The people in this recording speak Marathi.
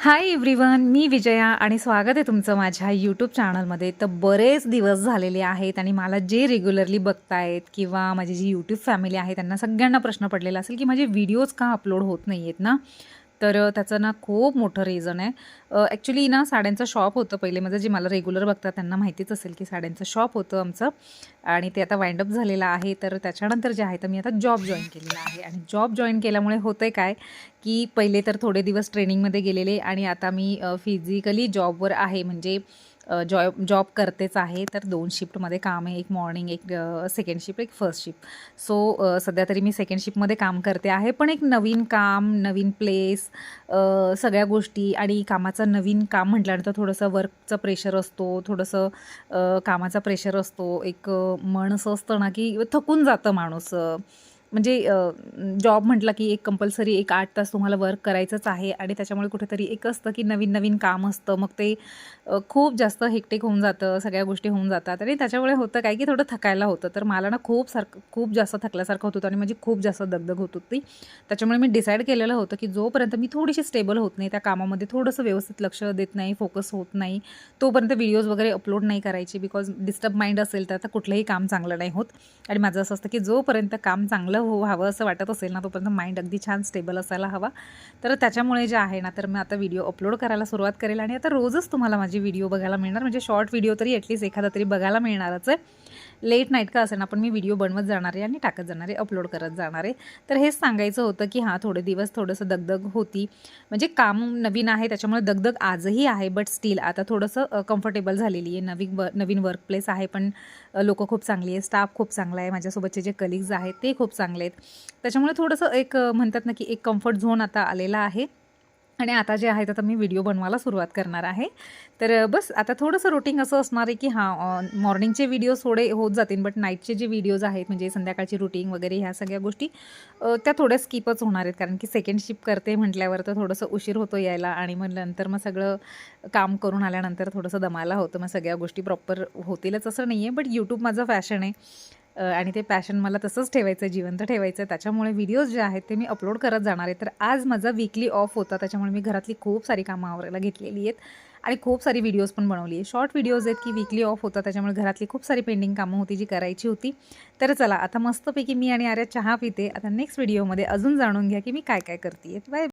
हाय एव्हरीवन मी विजया आणि स्वागत आहे तुमचं माझ्या यूट्यूब चॅनलमध्ये तर बरेच दिवस झालेले आहेत आणि मला जे रेग्युलरली बघतायत किंवा माझी जी यूट्यूब फॅमिली आहे त्यांना सगळ्यांना प्रश्न पडलेला असेल की माझे व्हिडिओज का अपलोड होत नाही आहेत ना? तर त्याचं ना खूप मोठं रिझन आहे. ॲक्च्युली ना साड्यांचं शॉप होतं पहिले. माझं जे मला रेग्युलर बघतात त्यांना माहितीच असेल की साड्यांचं शॉप होतं आमचं. आणि ते आता वाइंडअप झालेलं आहे. तर त्याच्यानंतर जे आहे तर मी आता जॉब जॉईन केलेला आहे. आणि जॉब जॉईन केल्यामुळे होतं आहे काय की पहिले तर थोडे दिवस ट्रेनिंगमध्ये गेलेले. आणि आता मी फिजिकली जॉबवर आहे. म्हणजे जॉब जॉब करतेच आहे तर दोन शिफ्टमध्ये काम आहे एक मॉर्निंग एक सेकंड शिफ्ट एक फर्स्ट शिफ्ट सो सध्या तरी मी सेकंड शिफ्टमध्ये काम करते आहे पण एक नवीन काम नवीन प्लेस सगळ्या गोष्टी आणि कामाचं नवीन काम म्हटल्यानंतर थोडंसं वर्कचं प्रेशर असतो थोडंसं कामाचा प्रेशर असतो. एक मन असं असतं ना की थकून जातं माणूस म्हणजे जॉब म्हटलं की एक कंपल्सरी एक आठ तास तुम्हाला वर्क करायचंच आहे आणि त्याच्यामुळे कुठेतरी एक असतं की नवीन नवीन काम असतं. मग ते खूप जास्त हेक्टिक होऊन जातं सगळ्या गोष्टी होऊन जातात. आणि त्याच्यामुळे होतं काय की थोडं थकायला होतं. तर मला ना खूप सारखं खूप जास्त थकल्यासारखं होत होतं आणि माझी खूप जास्त दगदग होत होती. त्याच्यामुळे मी डिसाईड केलेलं होतं की जोपर्यंत मी थोडीशी स्टेबल होत नाही त्या कामामध्ये थोडंसं व्यवस्थित लक्ष देत नाही फोकस होत नाही तोपर्यंत व्हिडिओज वगैरे अपलोड नाही करायचे बिकॉज डिस्टर्ब माइंड असेल तर आता कुठलंही काम चांगलं नाही होत. आणि माझं असं असतं की जोपर्यंत काम चांगलं हो व्हावं असं वाटत असेल ना तोपर्यंत माइंड अगदी छान स्टेबल असायला हवा. तर त्याच्यामुळे जे आहे ना तर मी आता व्हिडिओ अपलोड करायला सुरुवात करेल आणि आता रोजच तुम्हाला माझी व्हिडिओ बघायला मिळणार. म्हणजे शॉर्ट व्हिडिओ तरी ॲटलीस्ट एखादा तरी बघायला मिळणारच आहे. लेट नाईट का असेल ना पण मी व्हिडिओ बनवत जाणार आहे आणि टाकत जाणार आहे अपलोड करत जाणार आहे. तर हेच सांगायचं होतं की हां थोडे दिवस थोडंसं दगदग होती. म्हणजे काम नवीन आहे त्याच्यामुळे दगदग आजही आहे बट स्टील आता थोडंसं कम्फर्टेबल झालेली आहे. नवीन व नवीन वर्क प्लेस आहे पण लोकं खूप चांगली आहे स्टाफ खूप चांगला आहे माझ्यासोबतचे जे कलिग्ज आहेत ते खूप चांगले आहेत. त्याच्यामुळे थोडंसं एक म्हणतात ना की एक कम्फर्ट झोन आता आलेला आहे. आणि आता जे आहे आता मी व्हिडिओ बनवायला सुरुवात करणार आहे. तर बस आता थोडंसं रुटीन असं असणार आहे की हां मॉर्निंगचे व्हिडिओ थोडे होत जातील बट नाईटचे जे व्हिडिओज आहेत म्हणजे संध्याकाळची रुटीन वगैरे ह्या सगळ्या गोष्टी त्या थोड्या स्किपच होणार आहेत. कारण की सेकंड शिफ्ट करते म्हटल्यावर तर थोडंसं उशीर होतो यायला आणि मग नंतर मग सगळं काम करून आल्यानंतर थोडंसं दमायला होतं. मग सगळ्या गोष्टी प्रॉपर होतीलच असं नाही आहे बट यूट्यूब माझं फॅशन आहे. आणि ते पॅशन मला तसंच ठेवायचं आहे जिवंत ठेवायचं आहे त्याच्यामुळे व्हिडिओज जे आहेत ते मी अपलोड करत जाणार आहे. तर आज माझा वीकली ऑफ होता त्याच्यामुळे मी घरातली खूप सारी कामं आवरायला घेतलेली आहेत. आणि खूप सारी व्हिडिओज पण बनवली आहे. शॉर्ट व्हिडिओज आहेत की वीकली ऑफ होता त्याच्यामुळे घरातली खूप सारी पेंडिंग कामं होती जी करायची होती. तर चला आता मस्तपैकी मी आणि आर्या चहा पिते. आता नेक्स्ट व्हिडिओमध्ये अजून जाणून घ्या की मी काय काय करते बाय